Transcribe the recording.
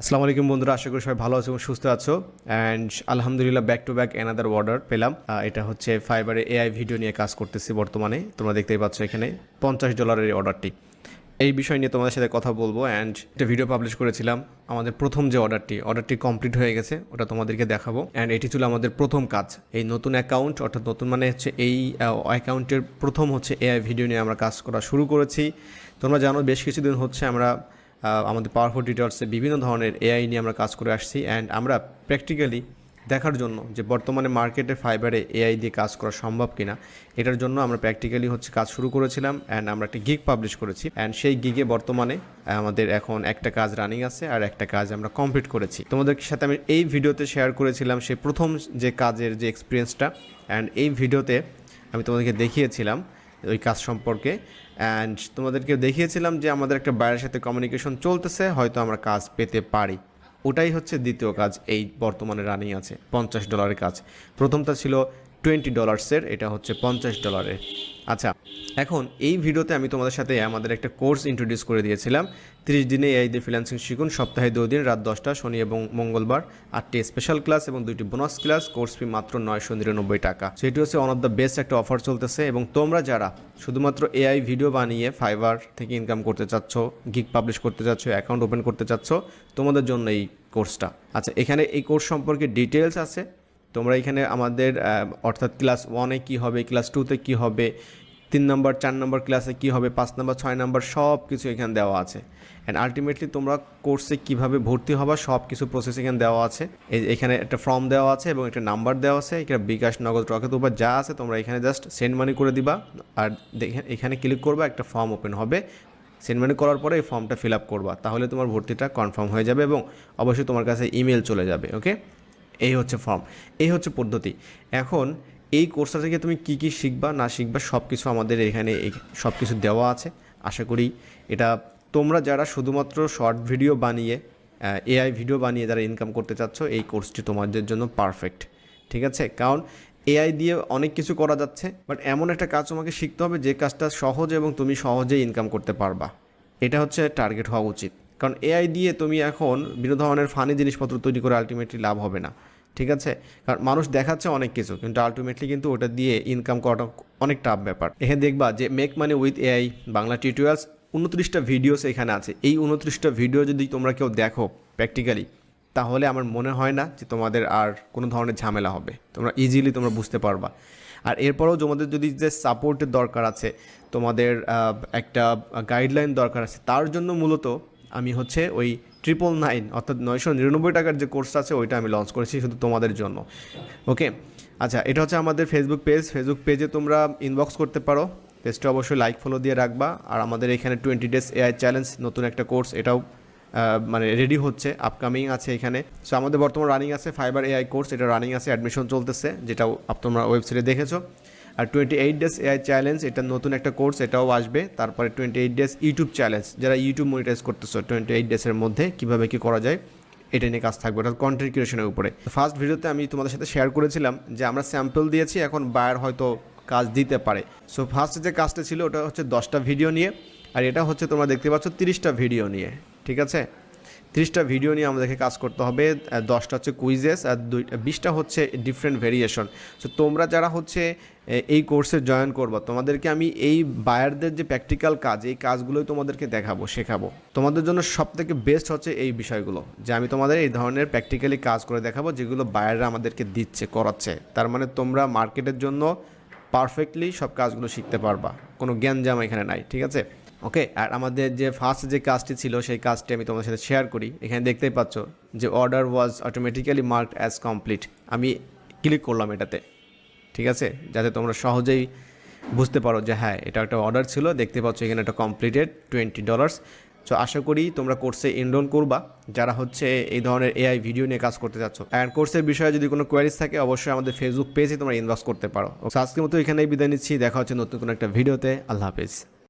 আসসালামু আলাইকুম বন্ধুরা, আশা করি সবাই ভালো আছো এবং সুস্থ আছো। অ্যান্ড আলহামদুলিল্লাহ back to back another order পেলাম। এটা হচ্ছে ফাইবারে এআই ভিডিও নিয়ে কাজ করতেছি বর্তমানে। তোমরা দেখতেই পাচ্ছ এখানে পঞ্চাশ ডলারের অর্ডারটি এই বিষয় নিয়ে তোমাদের সাথে কথা বলব। অ্যান্ড একটা ভিডিও পাবলিশ করেছিলাম। আমাদের প্রথম যে অর্ডারটি অর্ডারটি কমপ্লিট হয়ে গেছে। ওটা তোমাদেরকে দেখাবো। অ্যান্ড এটি ছিল আমাদের প্রথম কাজ। এই নতুন অ্যাকাউন্ট অর্থাৎ নতুন মানে হচ্ছে এই অ্যাকাউন্টের প্রথম হচ্ছে এআই ভিডিও নিয়ে আমরা কাজ করা শুরু করেছি। তোমরা জানো, বেশ কিছুদিন হচ্ছে আমরা আমাদের পাওয়ারফুল ডিটেলসে বিভিন্ন ধরনের এআই নিয়ে আমরা কাজ করে আসছি অ্যান্ড আমরা প্র্যাকটিক্যালি দেখার জন্য যে বর্তমানে মার্কেটে ফাইবারে এআই দিয়ে কাজ করা সম্ভব কিনা, এটার জন্য আমরা প্র্যাকটিক্যালি হচ্ছে কাজ শুরু করেছিলাম অ্যান্ড আমরা একটা গিগ পাবলিশ করেছি অ্যান্ড সেই গিগে বর্তমানে আমাদের এখন একটা কাজ রানিং আছে আর একটা কাজ আমরা কমপ্লিট করেছি। তোমাদের সাথে আমি এই ভিডিওতে শেয়ার করেছিলাম সেই প্রথম যে কাজের যে এক্সপিরিয়েন্সটা অ্যান্ড এই ভিডিওতে আমি তোমাদেরকে দেখিয়েছিলাম ওই কাজ সম্পর্কে। অ্যান্ড তোমাদেরকে দেখিয়েছিলাম যে আমাদের একটা বাইরের সাথে কমিউনিকেশন চলতেছে, হয়তো আমরা কাজ পেতে পারি। ওটাই হচ্ছে দ্বিতীয় কাজ, এই বর্তমানে রানিং আছে, পঞ্চাশ ডলারের কাজ। প্রথমটা ছিল টোয়েন্টি ডলার্সের, এটা হচ্ছে পঞ্চাশ ডলারের। আচ্ছা এখন এই ভিডিওতে আমি তোমাদের সাথে আমাদের একটা কোর্স ইন্ট্রোডিউস করে দিয়েছিলাম। তিরিশ দিনে এই দিয়ে ফ্রিল্যান্সিং শিখুন, সপ্তাহে দু দিন, রাত দশটা, শনি এবং মঙ্গলবার, আটটি স্পেশাল ক্লাস এবং দুইটি বোনাস ক্লাস কোর্স ফি মাত্র নয়শো নিরানব্বই টাকা। সেটি হচ্ছে ওয়ান অফ দ্য বেস্ট একটা অফার চলতেছে এবং তোমরা যারা শুধুমাত্র এআই ভিডিও বানিয়ে ফাইবার থেকে ইনকাম করতে চাচ্ছ গিগ পাবলিশ করতে চাচ্ছ অ্যাকাউন্ট ওপেন করতে চাচ্ছ, তোমাদের জন্য এই কোর্সটা আচ্ছা এখানে এই কোর্স সম্পর্কে ডিটেলস আছে। তোমরা এখানে আমাদের অর্থাৎ ক্লাস ওয়ানে কী হবে, ক্লাস টুতে কী হবে, তিন নম্বর চার নম্বর ক্লাসে কী হবে, পাঁচ নম্বর ছয় নম্বর সব কিছু এখানে দেওয়া আছে। অ্যান্ড আলটিমেটলি তোমরা কোর্সে কীভাবে ভর্তি হবা সব কিছু প্রসেস এখানে দেওয়া আছে। এখানে একটা ফর্ম দেওয়া আছে এবং একটা নাম্বার দেওয়া আছে, এখানে বিকাশ নগদ রকেট উপর যা আছে তোমরা এখানে জাস্ট সেন্ড মানি করে দিবা। আর এখানে ক্লিক করবা, একটা ফর্ম ওপেন হবে। সেন্ড মানি করার পরে এই ফর্মটা ফিল আপ করবা। তাহলে তোমার ভর্তিটা কনফার্ম হয়ে যাবে এবং অবশ্যই তোমার কাছে ইমেল চলে যাবে ওকে এই হচ্ছে ফর্ম এই হচ্ছে পদ্ধতি। এখন এই কোর্সটা থেকে তুমি কি কি শিখবা, না শিখবা সব কিছু আমাদের এখানে সব কিছু দেওয়া আছে। আশা করি এটা তোমরা যারা শুধুমাত্র শর্ট ভিডিও বানিয়ে এআই ভিডিও বানিয়ে যারা ইনকাম করতে চাচ্ছ, এই কোর্সটি তোমাদের জন্য পারফেক্ট ঠিক আছে? কারণ এআই দিয়ে অনেক কিছু করা যাচ্ছে বাট এমন একটা কাজ তোমাকে শিখতে হবে যে কাজটা সহজ এবং তুমি সহজেই ইনকাম করতে পারবা। এটা হচ্ছে টার্গেট হওয়া উচিত। কারণ এআই দিয়ে তুমি এখন বিভিন্ন ধরনের ফানি জিনিসপত্র তৈরি করে আলটিমেটলি লাভ হবে না। ঠিক আছে? কারণ মানুষ দেখাচ্ছে অনেক কিছু, কিন্তু আলটিমেটলি কিন্তু ওটা দিয়ে ইনকাম করাটা অনেক টাফ ব্যাপার। এখানে দেখবা যে make money with A I Bangla tutorials উনত্রিশটা ভিডিওস এখানে আছে। এই উনত্রিশটা ভিডিও যদি তোমরা কেউ দেখো প্র্যাকটিক্যালি তাহলে আমার মনে হয় না যে তোমাদের আর কোনো ধরনের ঝামেলা হবে। তোমরা ইজিলি তোমরা বুঝতে পারবা। আর এরপরেও তোমাদের যদি যে সাপোর্টের দরকার আছে, তোমাদের একটা গাইডলাইন দরকার আছে, তার জন্য মূলত আমি হচ্ছে ওই ট্রিপল নাইন অর্থাৎ নয়শো নিরানব্বই টাকার যে কোর্সটা আছে, ওইটা আমি লঞ্চ করেছি শুধু তোমাদের জন্য। ওকে আচ্ছা এটা হচ্ছে আমাদের ফেসবুক পেজ ফেসবুক পেজে তোমরা ইনবক্স করতে পারো। পেজটা অবশ্যই লাইক ফলো দিয়ে রাখবা। আর আমাদের এখানে টোয়েন্টি ডেজ এআই চ্যালেঞ্জ নতুন একটা কোর্স এটাও মানে রেডি হচ্ছে আপকামিং আছে এখানে। সো আমাদের বর্তমান রানিং আছে ফাইবার এআই কোর্স এটা রানিং আছে অ্যাডমিশন চলতেছে, যেটাও তোমরা ওয়েবসাইটে দেখেছ। আর twenty eight days A I challenge এটা নতুন একটা কোর্স এটাও আসবে। তারপরে twenty eight days YouTube challenge যারা ইউটিউব মনিটাইজ করতেছো টোয়েন্টি এইট ডেজের মধ্যে, কীভাবে কী করা যায়, এটা নিয়ে কাজ থাকবে। অর্থাৎ কন্টেন্ট ক্রিয়েশনের উপরে। ফার্স্ট ভিডিওতে আমি তোমাদের সাথে শেয়ার করেছিলাম যে আমরা স্যাম্পল দিয়েছি, এখন বায়ার হয়তো কাজ দিতে পারে। সো ফার্স্ট যে কাজটা ছিল, ওটা হচ্ছে দশটা ভিডিও নিয়ে, আর এটা হচ্ছে তোমরা দেখতে পাচ্ছ তিরিশটা ভিডিও নিয়ে, ঠিক আছে? তিরিশটা ভিডিও নিয়ে আমাদেরকে কাজ করতে হবে দশটা হচ্ছে কুইজেস আর দুই বিশটা হচ্ছে ডিফারেন্ট ভেরিয়েশন সো তোমরা যারা হচ্ছে এই কোর্সে জয়েন করব, তোমাদেরকে আমি এই বায়ারদের যে প্র্যাকটিক্যাল কাজ, এই কাজগুলোই তোমাদেরকে দেখাবো, শেখাবো। তোমাদের জন্য সব থেকে বেস্ট হচ্ছে এই বিষয়গুলো, যে আমি তোমাদের এই ধরনের প্র্যাকটিক্যালি কাজ করে দেখাবো, যেগুলো বায়াররা আমাদেরকে দিচ্ছে, করাচ্ছে। তার মানে তোমরা মার্কেটের জন্য পারফেক্টলি সব কাজগুলো শিখতে পারবা, কোনো জ্ঞান জ্ঞানজাম এখানে নাই, ঠিক আছে? ওকে, আর আমাদের যে ফার্স্ট যে কাজটি ছিল, সেই কাজটি আমি তোমাদের সাথে শেয়ার করি। এখানে দেখতেই পাচ্ছ যে order was automatically marked as complete আমি ক্লিক করলাম এটাতে, ঠিক আছে? যাতে তোমরা সহজেই বুঝতে পারো যে হ্যাঁ এটা একটা অর্ডার ছিল। দেখতে পাচ্ছ এখানে একটা কমপ্লিটেড টোয়েন্টি ডলার্স সো আশা করি তোমরা কোর্সে এনরোল করবা। যারা হচ্ছে এই ধরনের এআই ভিডিও নিয়ে কাজ করতে চাচ্ছ। অ্যান্ড কোর্সের বিষয়ে যদি কোনো কোয়ারিজ থাকে, অবশ্যই আমাদের ফেসবুক পেজে তোমরা ইনবক্স করতে পারো। আজকের মতো এখানেই বিদায় নিচ্ছি। দেখা হচ্ছে নতুন কোনো একটা ভিডিওতে আল্লাহ হাফেজ।